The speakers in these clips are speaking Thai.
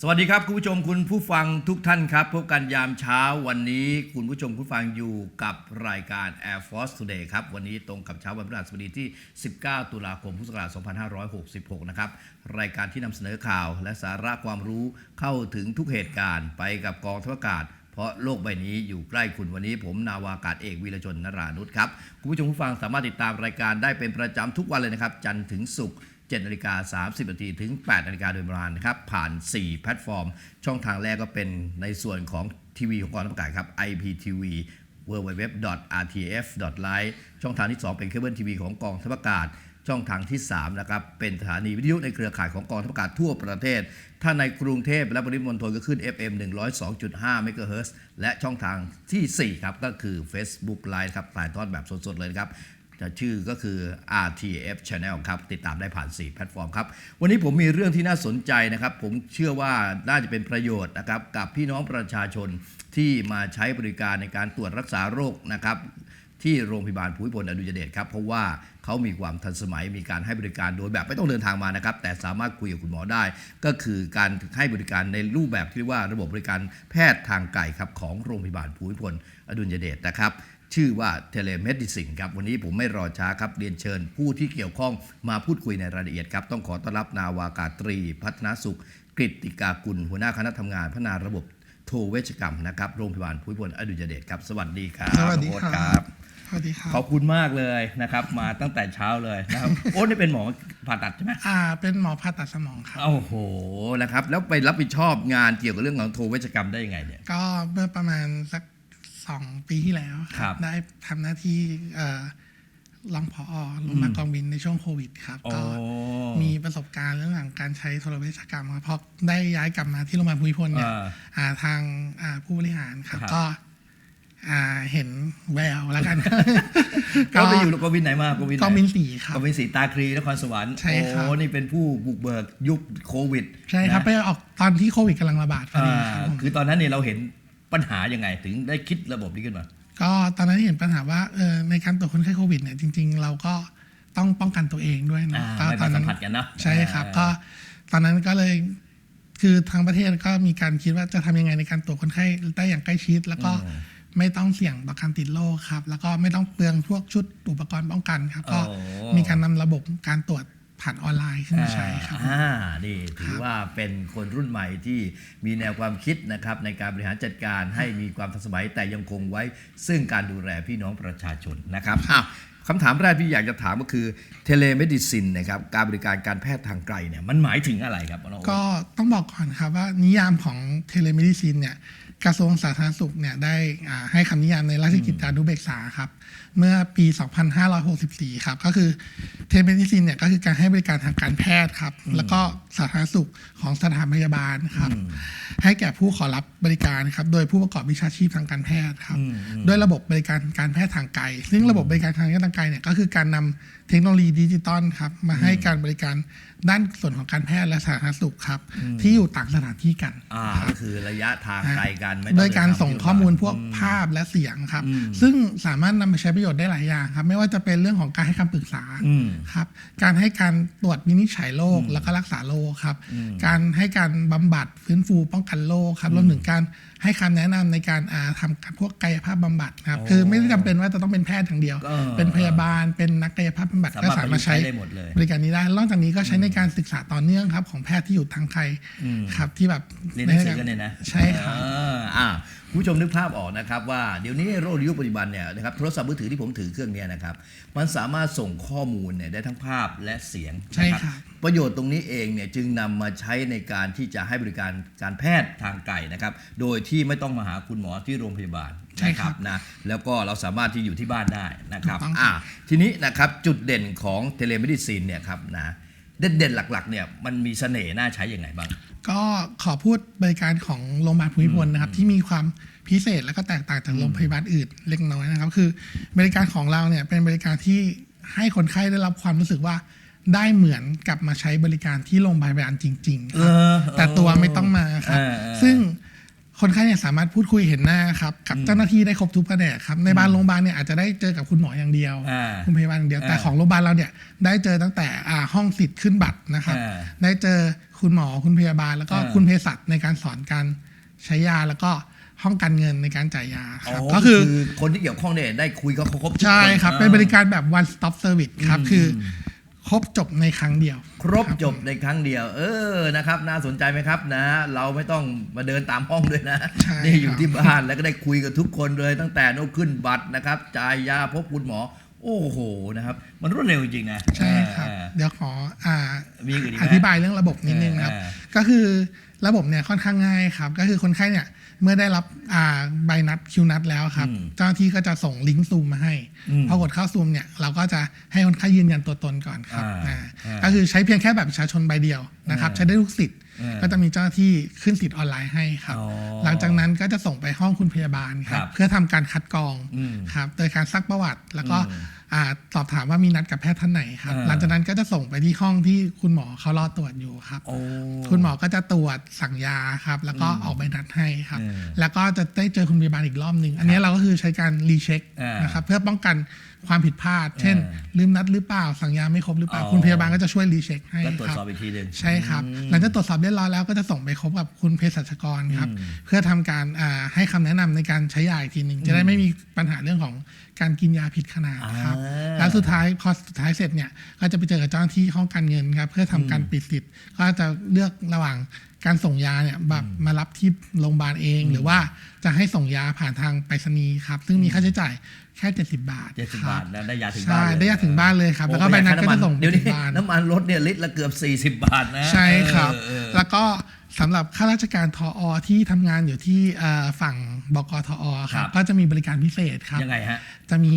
สวัสดีครับคุณผู้ชมคุณผู้ฟังทุกท่านครับพบกันยามเช้าวันนี้คุณผู้ชมผู้ฟังอยู่กับรายการ Air Force Today ครับ วันนี้ตรงกับเช้าวันพฤหัสบดีที่ 19 ตุลาคมพุทธศักราช 2566 นะครับ รายการที่นำเสนอข่าวและสาระความรู้เข้าถึงทุกเหตุการณ์ไปกับกองทัพอากาศ เพราะโลกใบนี้อยู่ใกล้คุณวันนี้ ผมนาวากาศเอกวีรชนนรานุชครับคุณผู้ชมผู้ฟังสามารถติดตามรายการได้เป็นประจำทุกวันเลยนะครับจันทร์ถึงศุกร์ 7นาฬิกา30นาทีถึง8นาฬิกาโดยประมาณนะครับผ่าน 4 แพลตฟอร์ม ช่องทางแรกก็เป็นในส่วนของทีวีของกองทัพอากาศครับ IPTV www.rtf.live ช่องทางที่ 2 เป็นเคเบิลทีวีของกองทัพอากาศ ช่องทางที่3นะครับเป็นสถานีวิทยุในเครือข่ายของกองทัพอากาศทั่วประเทศ ถ้าในกรุงเทพและปริมณฑลก็ขึ้น FM 102.5เมกะเฮิรตซ์และช่องทางทีสี่4 ครับ ก็คือ Facebook Live ครับถ่ายทอดแบบสดๆ เลยครับ จะชื่อก็คือ RTF Channel ครับ ติดตามได้ผ่าน 4 แพลตฟอร์มครับ วันนี้ผมมีเรื่องที่น่าสนใจนะครับ ผมเชื่อว่าน่าจะเป็นประโยชน์นะครับ กับพี่น้องประชาชนที่มาใช้บริการในการตรวจรักษาโรคนะครับที่โรงพยาบาลภูมิพลอดุลยเดชครับ เพราะว่าเขามีความทันสมัยมีการให้บริการโดยแบบไม่ต้องเดินทางมานะครับ แต่สามารถคุยกับคุณหมอได้ ก็คือการให้บริการในรูปแบบที่เรียกว่าระบบบริการแพทย์ทางไกลครับของโรงพยาบาลภูมิพลอดุลยเดชนะครับ ชื่อว่า Telemedicine ครับ วันนี้ผมไม่รอช้าครับ เรียนเชิญผู้ที่เกี่ยวข้องมาพูดคุยในรายละเอียดครับ ต้องขอต้อนรับนาวากาตรี พัฒนาสุข กฤติกากุล หัวหน้าคณะทำงานพัฒนาระบบโทรเวชกรรมนะครับโรงพยาบาลภูมิพลอดุลยเดชครับ สวัสดีครับสวัสดีโอ๊ตครับสวัสดีครับขอบคุณมากเลยนะครับ มาตั้งแต่เช้าเลยนะครับ โอ๊ตนี่เป็นหมอผ่าตัดใช่ไหมอ่า เป็นหมอผ่าตัดสมองครับโอ้โหนะครับ แล้วไปรับผิดชอบงานเกี่ยวกับเรื่องของโทรเวชกรรมได้ยังไงเนี่ยก็เมื่อประมาณสัก สองปีที่แล้ว ครับได้ทำหน้าที่เอ่อรองผอโรงพยาบาลกองบินในช่วงโควิดครับโอ้ก็มีประสบการณ์เรื่องของการใช้โทรเวชกรรมครับเพราะได้ย้ายกลับมาที่โรงพยาบาลภูมิพลเนี่ย อ่า อ่าทางอ่าผู้บริหารครับครับ ก็อ่าเห็นแววแล้วกัน ก็ไปอยู่กวินไหนมากวินไหนกองบินสี่ครับกวินศรีตาครีนครสวรรค์ใช่ครับ โอ้นี่เป็นผู้บุกเบิกยุคโควิดใช่ครับ นะไปออกตอนที่โควิดกำลังระบาดพอดีอ่าครับผม คือตอนนั้นเนี่ยเราเห็น ปัญหายังไงถึงได้คิดระบบนี้ขึ้นมา ก็ตอนนั้นเห็นปัญหาว่าเออในการตรวจคนไข้โควิดเนี่ยจริง ๆ เราก็ต้องป้องกันตัวเองด้วยอ่าเนาะก็ไม่ตไปอนสันั้มนผัสกันเนาะใช่ครับ อ่า ก็ตอนนั้นก็เลยคือทางประเทศก็มีการคิดว่าจะทำยังไงในการตรวจคนไข้ได้อย่างใกล้ชิด แล้วก็ไม่ต้องเสี่ยงต่อการติดโรคครับ แล้วก็ไม่ต้องเปลืองพวกชุดอุปกรณ์ป้องกันครับ ก็โอ้ มีการนำระบบการตรวจ ผ่านออนไลน์ขึ้นมาใช้ครับอ่านี่ถือว่าเป็นคนรุ่นใหม่ที่มีแนวความคิดนะครับในการบริหารจัดการให้มีความทันสมัยแต่ยังคงไว้ ซึ่งการดูแลพี่น้องประชาชนนะครับอ้าวคำถามแรกที่อยากจะถามก็คือเทเลเมดิซินนะครับการบริการการแพทย์ทางไกลเนี่ยมันหมายถึงอะไรครับน้องโอ๊ตก็ต้องบอกก่อนครับว่านิยามของเทเลเมดิซินเนี่ย กระทรวงสาธารณสุขเนี่ยได้อ่าให้คำนิยามในราชกิจจานุเบกษาครับ เมื่อปี 2564 ครับ ก็คือเทเลเมดิซินเนี่ยก็คือการให้บริการทางการแพทย์ครับ แล้วก็สาธารณสุขของสถานพยาบาลครับ ให้แก่ผู้ขอรับบริการครับ โดยผู้ประกอบวิชาชีพทางการแพทย์ครับ ด้วยระบบบริการการแพทย์ทางไกล ซึ่งระบบบริการทางการแพทย์ทางไกลเนี่ยก็คือการนำเทคโนโลยีดิจิตอลครับมาให้การบริการด้านส่วนของการแพทย์และสาธารณสุขครับ ที่อยู่ต่างสถานที่กันอ่าคก็รับคือระยะทางไกลกันไม่ต้องโดยการเดินทส่งที่ข้อมูลโรงพยาบาพวกภาพและเสียงครับ ซึ่งสามารถนำมาใช้ประโยชน์ได้หลายอย่างครับ ไม่ว่าจะเป็นเรื่องของการให้คำปรึกษาอืมครับการให้การตรวจวินิจฉัยโรคแล้วก็รักษาโรคครับ การให้การบำบัดฟื้นฟูป้องกันโรคครับรวมถึงการให้คำแนะนำในการอ่าทำการพวกกายภาพบำบัดครับโอ้คือไม่ได้จำเป็นว่าจะต้องเป็นแพทย์อย่างเดียวก็เป็นพยาบาลเป็นนักกายภาพบำบัดสาก็มารถสามารถใช้ประยุกต์ใช้ได้หมดเลยบริการนี้ได้นอกจากนี้ก็ใช้ในการศึกษาต่อเนื่องครับ ของแพทย์ที่อยู่ทางไทยครับที่แบบเรียนหนังสือกันเนี่ยนะใช่ครับอ่าอ่าคุณผู้ชมนึกภาพออกนะครับว่าเดี๋ยวนี้โรคยุคปัจจุบันเนี่ยนะครับโทรศัพท์มือถือที่ผมถือเครื่องเนี้ยนะครับมันสามารถส่งข้อมูลเนี่ยได้ทั้งภาพและเสียงใช่นะครับประโยชน์ตรงนี้เองเนี่ยจึงนำมาใช้ในการที่จะให้บริการการแพทย์ทางไกลนะครับ โดยที่ไม่ต้องมาหาคุณหมอที่โรงพยาบาลใช่ครับนะแล้วก็เราสามารถที่อยู่ที่บ้านได้นะครับถูกต้องครับอ่าทีนี้นะครับจุดเด่นของเทเลเมดิซีนเนี่ยครับนะเด่นๆหลักๆเนี่ยมันมีเสน่ห์น่าใช้ยังไงบ้าง ก็ขอพูดบริการของโรงพยาบาลภูมิพลนะครับที่มีความพิเศษและก็แตกต่างจากโรงพยาบาลอื่นเล็กน้อยนะครับ คือบริการของเราเนี่ยเป็นบริการที่ให้คนไข้ได้รับความรู้สึกว่า ได้เหมือนกับมาใช้บริการที่โรงพยาบาลจริง ๆ ครับเออแต่ตัวไม่ต้องมาครับเออเออซึ่งคนไข้เนี่ยสามารถพูดคุยเห็นหน้าครับกับเจ้าหน้าที่ได้ครบทุกแผนกครับในบางโรงพยาบาลเนี่ยอาจจะได้เจอกับคุณหมออย่างเดียวอ่าคุณพยาบาลอย่างเดียวแต่อ่าของโรงพยาบาลเราเนี่ยได้เจอตั้งแต่อ่าห้องสิทธิ์ขึ้นบัตรนะครับอ่าได้เจอคุณหมอคุณพยาบาล แล้วก็อ่าคุณเภสัชในการสอนการใช้ยาแล้วก็ห้องการเงินในการจ่ายยาครับอ๋อก็คือคนที่เกี่ยวข้องเนี่ยได้คุยกับเขาครบทุกนใช่ครับอ่าเป็นบริการแบบ one stop service ครับคือ ครบจบในครั้งเดียว ครบจบในครั้งเดียว เออนะครับ น่าสนใจไหมครับนะ เราไม่ต้องมาเดินตามห้องด้วยนะใช่นี่อยู่ครับที่บ้านแล้วก็ได้คุยกับทุกคนเลย ตั้งแต่โน้ขึ้นบัตรนะครับจ่ายยาพบคุณหมอ โอ้โหนะครับ มันรวดเร็วจริงๆนะใช่ครับเออเดี๋ยวขออ่ามีอื่นอีกไหมอธิบายเรื่องระบบนิดนึงครับเออก็คือระบบเนี่ยค่อนข้างง่ายครับ ก็คือคนไข้เนี่ย เมื่อได้รับอ่าใบนัดคิวนัดแล้วครับอืมเจ้าหน้าที่ก็จะส่งลิงก์ซูมมาให้อืมพอกดเข้าซูมเนี่ยเราก็จะให้คนไข้ยืนยันตัวตนก่อนครับอ่าอ่าอ่าก็คือใช้เพียงแค่แบบประชาชนใบเดียวนะครับอ่าใช้ได้ทุกสิทธิ์อ่าก็จะมีเจ้าหน้าที่ขึ้นสิทธิ์ออนไลน์ให้ครับอ๋อหลังจากนั้นก็จะส่งไปห้องคุณพยาบาลครัครับบเพื่อทำการคัดกรองอืมครับ โดยการซักประวัติแล้วก็อืมอ่า สอบถามว่ามีนัดกับแพทย์ท่านไหนครับอ่าหลังจากนั้นก็จะส่งไปที่ห้องที่คุณหมอเขารอตรวจอยู่ครับโอ้คุณหมอก็จะตรวจสั่งยาครับ แล้วก็อืมออกใบนัดให้ครับเออแล้วก็จะได้เจอคุณพยาบาลอีกรอบหนึ่งอันนี้เราก็คือใช้การรีเช็คอ่านนะครับเพื่อป้องกันความผิดพลาด เช่นอ่าลืมนัดหรือเปล่า สั่งยาไม่ครบหรือเปล่าอ๋อคุณพยาบาลก็จะช่วยรีเช็คให้ก็ตรวจครับสอบอีกทีหนึ่งใช่ครับอืมหลังจากตรวจสอบเรียบร้อยแล้วก็จะส่งไปคบกับคุณเภสัชกรครับอืมเพื่อทำการอ่าให้คำแนะนำในการใช้ยาอีกทีหนึ่งจะได้ไม่มีปัญหาเรื่องของ การกินยาผิดขนาดครับอ่าแล้วสุดท้ายพอสุดท้ายเสร็จเนี่ยก็จะไปเจอกับเจ้าหน้าที่ห้องการเงินครับเพื่อทำการปิดสิทธิ์ก็จะเลือกระหว่างการส่งยาเนี่ยแบบมารับที่โรงพยาบาลเอง หรือว่าจะให้ส่งยาผ่านทางไปรษณีย์ครับ ซึ่งมีค่าใช้จ่ายแค่70 บาทเจ็ดสิบครับาทนะได้ยาถึงใช่บ้านเลยได้ยาถึงบ้านเลยครับโอ้แล้วก็ใบนัดก็จะส่งเดี๋ยวถึนี้งบ้านน้ำมันรถเนี่ยลิตรละเกือบ 40 บาทนะ ใช่ครับเออเออแล้วก็สำหรับข้าราชการทออที่ทำงานอยู่ที่เอ่อฝั่ง บกทอคครัรับ บก็จะมีบริการพิเศษครับ ยังไงฮะ จะมี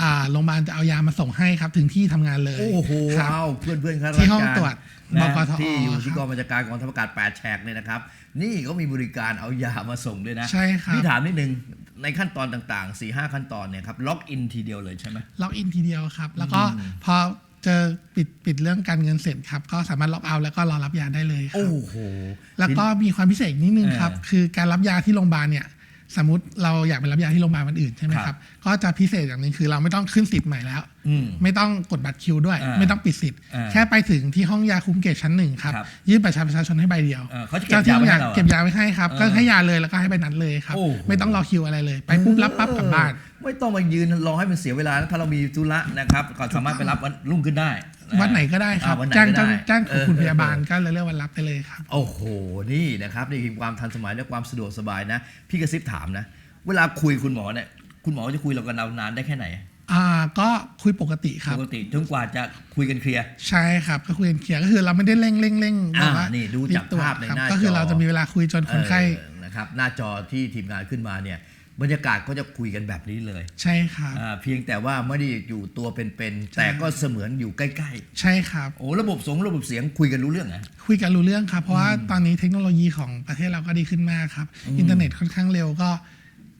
อ่าโรงพยาบาลจะเอายามาส่งให้ครับ ถึงที่ทำงานเลยโอ้โหครับเอาเพื่อนเพื่อนๆข้าราชการที่ห้องตรวจนะบกทที่อยู่ที่ครับกองบัญชาการกองทัพอากาศ8แฉกเนี่ยนะครับ นี่เขามีบริการเอายามาส่งด้วยนะใช่ครับ พี่ถามนิดนึง ในขั้นตอนต่างๆ4 5ขั้นตอนเนี่ยครับล็อกอินทีเดียวเลยใช่ไหม ล็อกอินทีเดียวครับ แล้วก็พอเจอปิดปิดเรื่องการเงินเสร็จครับ ก็สามารถล็อกเอาท์แล้วก็รอรับยาได้เลยครัโอ้บโห แล้วก็มีความพิเศษอีกนิดนึงครับ เออ คือการรับยาที่โรงพยาบาลเนี่ย สมมติเราอยากไปรับยาที่โรงพยาบาลวันอื่นใช่ไหมคครัรับบก็จะพิเศษอย่างหนึงคือเราไม่ต้องขึ้นสิทธิ์ใหม่แล้วอืมไม่ต้องกดบัตรคิวด้วยอ่าไม่ต้องปิดสิทธิ์อ่าแค่ไปถึงที่ห้องยาคุ้มเกตชั้นหนึ่งครับครับยื่นบัตรประชาชนให้ใบเดียวเออเขาจะเก็บเจ้าที่ยาไว้ให้ยาเราอะเก็บยาไว้ให้ครับเออก็ให้ยาเลยแล้วก็ให้ใบนัดเลยครับโอ้โหไม่ต้องรอคิวอะไรเลย ไปปุ๊บรับปั๊บกลับบ้าน ไม่ต้องมายืนรอให้มันเสียเวลานะถ้าเรามีธุระนะครับก็สามารถไปรับวันรุ่งขึ้นได้ะ วันไหนก็ได้ครับ อ่าวันไหนจ้างก็จ้างได้จ้างคุณเออ พยาบาลก็เลยเรียกวันรับไปเลยครับ โอ้โห นี่นะครับนี่คือความทันสมัยและความสะดวกสบายนะ พี่กระซิบถามนะ เวลาคุยคุณหมอเนี่ย คุณหมอจะคุยเรากันนานได้แค่ไหนอ่าก็คุยปกติคปรับกติจนกว่าจะคุยกันเคลียร์ ใช่ครับก็คุยกันเคลียร์ก็คือเราไม่ได้เร่งเร่งเร่งอ่าแบบว่านี่ดูจากรีบตรวจภาพในครับหน้าก็คือจอเราจะมีเวลาคุยจนคนไข้ เออนะครับหน้าจอที่ทีมงานขึ้นมาเนี่ย บรรยากาศก็จะคุยกันแบบนี้เลยใช่ครับ อ่าเพียงแต่ว่าไม่ได้อยู่ตัวเป็นๆแต่ก็เสมือนอยู่ใกล้ใช่ครับ ๆ โอ้ระบบสงระบบเสียงคุยกันรู้เรื่องนะ คุยกันรู้เรื่องครับ เพราะว่าตอนนี้เทคโนโลยีของประเทศเราก็ดีขึ้นมากครับ อินเทอร์เน็ตค่อนข้างเร็วก็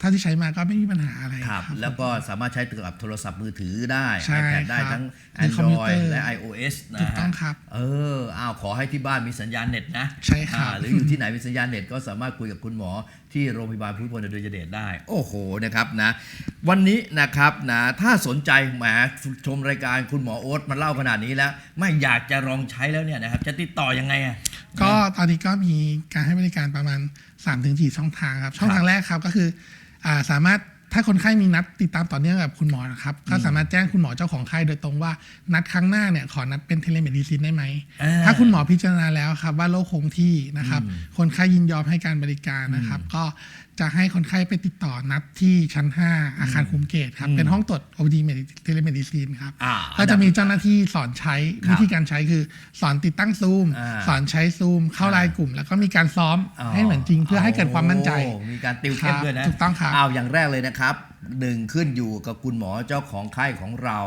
ถ้าที่ใช้มาก็ไม่มีปัญหาอะไรครับครับ แล้วก็สามารถใช้กับโทรศัพท์มือถือได้ใช่ iPad ได้ครับทั้งหรือคอมพิวเตอ Android ร์และ iOS นะถูกต้องฮะครับ เอออ้าวขอให้ที่บ้านมีสัญญาณเน็ตนะ ใช่ครับอ่าหรืออยู่ที่ไหนมีสัญญาณเน็ตก็สามารถคุยกับคุณหมอที่โรงพยาบาลพุทธพลอดุลยเดชได้ โอ้โหนะครับนะวันนี้นะครับนะถ้าสนใจแหมชมรายการคุณหมอโอ๊ตมาเล่าขนาดนี้แล้ว ไม่อยากจะลองใช้แล้วเนี่ยนะครับจะติดต่อยังไงอะก็ตอนนี้ก็มีการให้บริการประมาณ 3-4 ช่องทางครับช่องทางแรกครับก็คืออ่า สามารถ ถ้าคนไข้มีนัดติดตามต่อเนื่องกับคุณหมอนะครับ ก็สามารถแจ้งคุณหมอเจ้าของไข้โดยตรงว่า นัดครั้งหน้าเนี่ยขอนัดเป็นเทเลเมดิซินได้ไหมอ่าถ้าคุณหมอพิจารณาแล้วครับว่าโรคคงที่นะครับ คนไข้ยินยอมให้การบริการนะครับ ก็จะให้คนไข้ไปติดต่อนัดที่ชั้น 5 อาคารคุมเกตครับ เป็นห้องตรวจ OD เทเลเมดิซินครับอ่าก็จะมีเจ้าหน้าที่สอนใช้ครับวิธีการใช้คือสอนติดตั้งซูมอ่าสอนใช้ซูม เข้าอ่าไลน์กลุ่ม แล้วก็มีการซ้อมให้เหมือนจริงเพื่อให้เกิดความมั่นใจโอ้มีการติวเข้มด้วยนะครับถูกต้องครับเอาอย่างแรกเลยนะครับหนึ่งขึ้นอยู่กับคุณหมอเจ้าของไข้ของเรา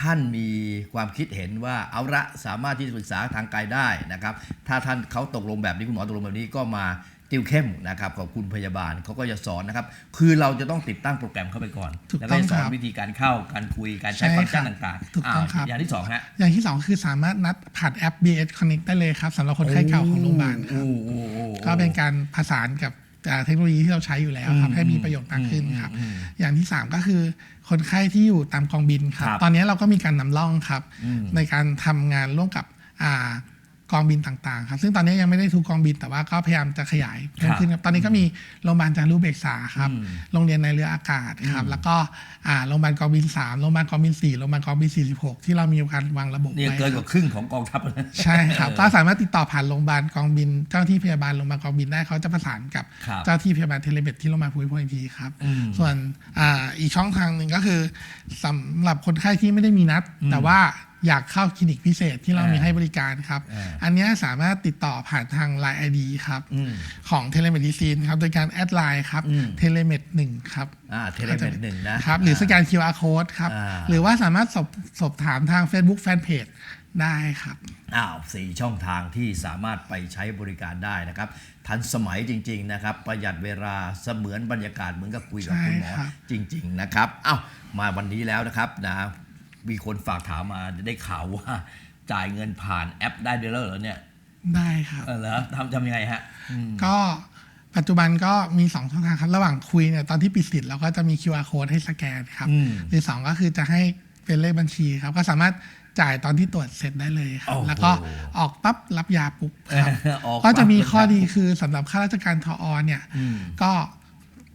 ท่านมีความคิดเห็นว่าเอาละสามารถที่จะปรึกษาทางกายได้นะครับ ถ้าท่านเขาตกลงแบบนี้คุณหมอตกลงแบบนี้ก็มาติวเข้มนะครับกับคุณพยาบาลเขาก็จะสอนนะครับ คือเราจะต้องติดตั้งโปรแกรมเข้าไปก่อน ถูกแล้วต้ก็องจะสอนครับวิธีการเข้าการคุยการใช้ใช่ฟังก์ชันครับต่างๆถูกต้องครับาวอย่างที่สองฮะอย่างที่สองคือสามารถนัดผ่านแอป BS Connect ได้เลยครับสำหรับคนไข้เก่าของโรงพยาบาลครับ โอ้โหโอ้โหโอ้โห ก็เป็นการผสานกับอ่า เทคโนโลยีที่เราใช้อยู่แล้วครับอืมให้มีประโยชน์มากขึ้นครับอืมอย่างที่ 3 ก็คือคนไข้ที่อยู่ตามกองบินครับครับตอนนี้เราก็มีการนำร่องครับอืมในการทำงานร่วมกับอ่า กองบินต่างๆครับซึ่งตอนนี้ยังไม่ได้ทุกกองบินแต่ว่าก็พยายามจะขยายเพิ่มขึ้นครับตอนนี้ก็มีโรงพยาบาลจารุเบกษาครับอืมโรงเรียนในเรืออากาศครับแล้วก็อ่าโรงพยาบาลกองบิน 3 โรงพยาบาลกองบิน 4 โรงพยาบาลกองบิน 46 ที่เรามีการวางระบบเนี่ยไว้เกินคกรับว่าครึ่งของกองทัพแล้วนะใช่ครับก็สามารถติดต่อผ่านโรงพยาบาลกองบิน เจ้าหน้าที่พยาบาลโรงพยาบาลกองบินได้เขาจะประสานกับครับเจ้าหน้าที่พยาบาลเทเลเมดที่โรงพยาบาลภูมิพลอีกทีครับอืมส่วนอ่าอีกช่องทางหนึ่งก็คือสำหรับคนไข้ที่ไม่ได้มีนัด แต่ว่า อยากเข้าคลินิกพิเศษที่เรามีอ่าให้บริการครับอ่าอันเนี้ยสามารถติดต่อผ่านทาง Line ID ครับอืมของเทเลเมดิซีนครับ โดยการแอดไลน์ครับอืมเทเลเมดหนึ่งครับอ่าเทเลเมดหนึ่งนะครับ หรือสแกน QR code ครับอ่าหรือว่าสามารถสอบสอบถามทาง Facebook Fanpage ได้ครับ อ้าวสี่ช่องทางที่สามารถไปใช้บริการได้นะครับ ทันสมัยจริง ๆ นะครับ ประหยัดเวลาเสมือนบรรยากาศเหมือนกับคุยกับคุณหมอใช่ครับจริง ๆ นะครับอ้าวมาวันนี้แล้วนะครับนะ มีคนฝากถามมาได้ข่าวว่าจ่ายเงินผ่านแอปได้ด้วยแล้วเหรอเนี่ยได้ครับเออเหรอทำทำยังไงฮะอืมก็ปัจจุบันก็มี 2 ช่องทางครับ ระหว่างคุยเนี่ยตอนที่ปิดสิทธิ์เราก็จะมี QR code ให้สแกนครับอืมหรือสองก็คือจะให้เป็นเลขบัญชีครับ ก็สามารถจ่ายตอนที่ตรวจเสร็จได้เลยครับโอ้โหแล้วก็ออกปั๊บรับยาปุ๊บครับออกก็จะมีปั๊บข้อดีคือสำหรับข้าราชการทออเนี่ยอืมก็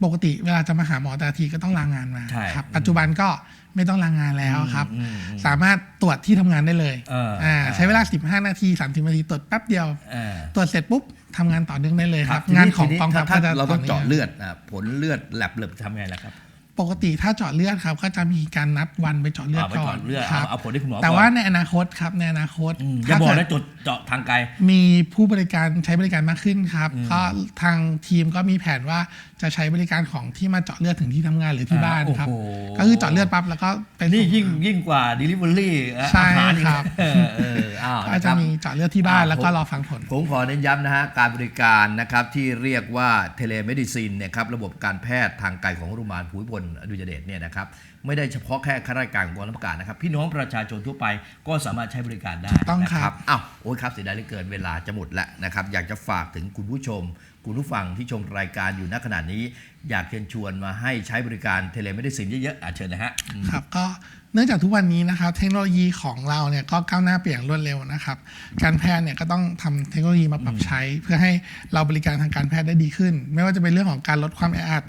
ปกติเวลาจะมาหาหมอแต่ละทีก็ต้องลางานมาใช่ครับ ปัจจุบันก็ ไม่ต้องลางานแล้วครับอืมอืมสามารถตรวจที่ทำงานได้เลยเอออ่าเออใช้เวลา 15 นาที 30 นาทีตรวจแป๊บเดียวเออตรวจเสร็จปุ๊บทำงานต่อเนื่องได้เลยครับทีงานของทีกองทัพถ้าก็จะเราต้องนื่เจาะเลือดอะผลเลือดแลบเลือดทำไงล่ะครับ ปกติถ้าเจาะเลือดครับก็จะมีการนัดวันไปเจาะเลือดเอาไปก่อนเจาะเลือดครับเอาเอาผลที่คุณหมอแต่ก่อนว่าในอนาคตครับในอนาคตอืมอย่าถ้าบอกเกิดนะจุดเจาะทางไกล มีผู้บริการใช้บริการมากขึ้นครับก็ทางทีมก็มีแผนว่าจะใช้บริการของที่มาเจาะเลือดถึงที่ทำงานหรือที่อ่าบ้านครับโอ้โหก็คือเจาะเลือดปั๊บแล้วก็ไปนี่ส่ยิ่งยิ่งกว่า Delivery ใช่อาหารอีกครับเออเอออ้าวก็นะคจะรับมีเจาะเลือดที่บ้านอ่าแล้วก็ผมรอฟังผล ผมขอเน้นย้ำนะฮะการบริการนะครับที่เรียกว่าเทเลเมดิซินเนี่ยครับระบบการแพทย์ทางไกลของโรงพยาบาลภูมิพลอดุลยเดชเนี่ยนะครับไม่ได้เฉพาะแค่ข้าราชการของกองทัพอากาศนะครับพี่น้องประชาชนทั่วไปก็สามารถใช้บริการได้ถูกต้องนะครับอ้าวโอ้ยครับเสียดายเหลือเกินเวลาจะหมดแล้วนะครับอยากจะฝากถึงคุณผู้ชม คุณผู้ฟังที่ชมรายการอยู่ณขณะนี้ อยากเชิญชวนมาให้ใช้บริการเทเลเมดิซินเยอะๆอะเชิญนะฮะครับก็เนื่องจากทุกวันนี้นะครับ เทคโนโลยีของเราเนี่ยก็ก้าวหน้าเปลี่ยนรวดเร็วนะครับ การแพทย์เนี่ยก็ต้องทำเทคโนโลยีมาปรับใช้ เพื่อให้เราบริการทางการแพทย์ได้ดีขึ้น ไม่ว่าจะเป็นเรื่องของการลดความแออัด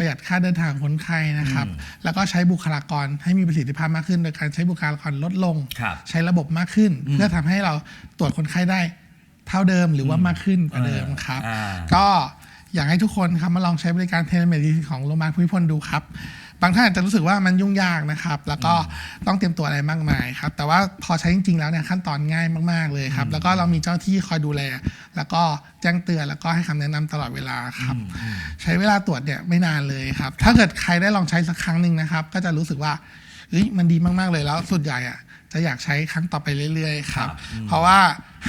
ประหยัดค่าเดินทางของคนไข้นะครับ แล้วก็ใช้บุคลากรให้มีประสิทธิภาพมากขึ้น โดยการใช้บุคลากรลดลง ครับใช้ระบบมากขึ้น เพื่อทำให้เราตรวจคนไข้ได้เท่าเดิมหรือว่ามากขึ้นกว่าเดิมครับ อ่า ก็อยากให้ทุกคนครับมาลองใช้บริการเทเลเมดิซินของโรงพยาบาลภูมิพลดูครับ บางท่านอาจจะรู้สึกว่ามันยุ่งยากนะครับ แล้วก็ต้องเตรียมตัวอะไรมากมายครับ แต่ว่าพอใช้จริง ๆ แล้วเนี่ยขั้นตอนง่ายมากๆเลยครับ แล้วก็เรามีเจ้าหน้าที่คอยดูแล แล้วก็แจ้งเตือนแล้วก็ให้คำแนะนำตลอดเวลาครับ ใช้เวลาตรวจเนี่ยไม่นานเลยครับ ถ้าเกิดใครได้ลองใช้สักครั้งหนึ่งนะครับ ก็จะรู้สึกว่าเฮ้ยมันดีมากๆเลยแล้วส่วนใหญ่อะ จะอยากใช้ครั้งต่อไปเรื่อยๆครับครับอืมเพราะว่า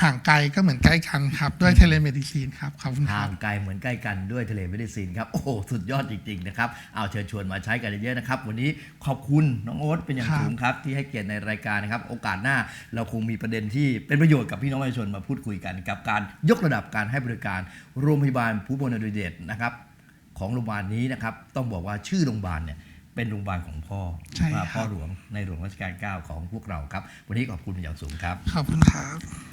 ห่างไกลก็เหมือนใกล้กันครับด้วยเทเลเมดิซีนครับขอบคุณคห่ารับงไกลเหมือนใกล้กันด้วยทะเลเมดิซินครับโอ้โหสุดยอดจริงๆนะครับเอาเชิญชวนมาใช้กันเยอะๆนะครับวันนี้ขอบคุณน้องโอ๊ตเป็นอย่างครับสูงครับ ที่ให้เกียรติในรายการนะครับโอกาสหน้าเราคงมีประเด็นที่เป็นประโยชน์กับพี่น้องประชาชนมาพูดคุยกัน กับการยกระดับการให้บริการโรงพยาบาลภูมิพลอดุลยเดชนะครับของโรงพยาบาลนี้นะครับต้องบอกว่าชื่อโรงพยาบาลเนี่ย เป็นโรงพยาบาลของพ่อใช่ครับว่าพ่อหลวงในหลวงรัชกาลที่9ของพวกเราครับ วันนี้ขอบคุณเป็นอย่างสูงครับ ขอบคุณครับ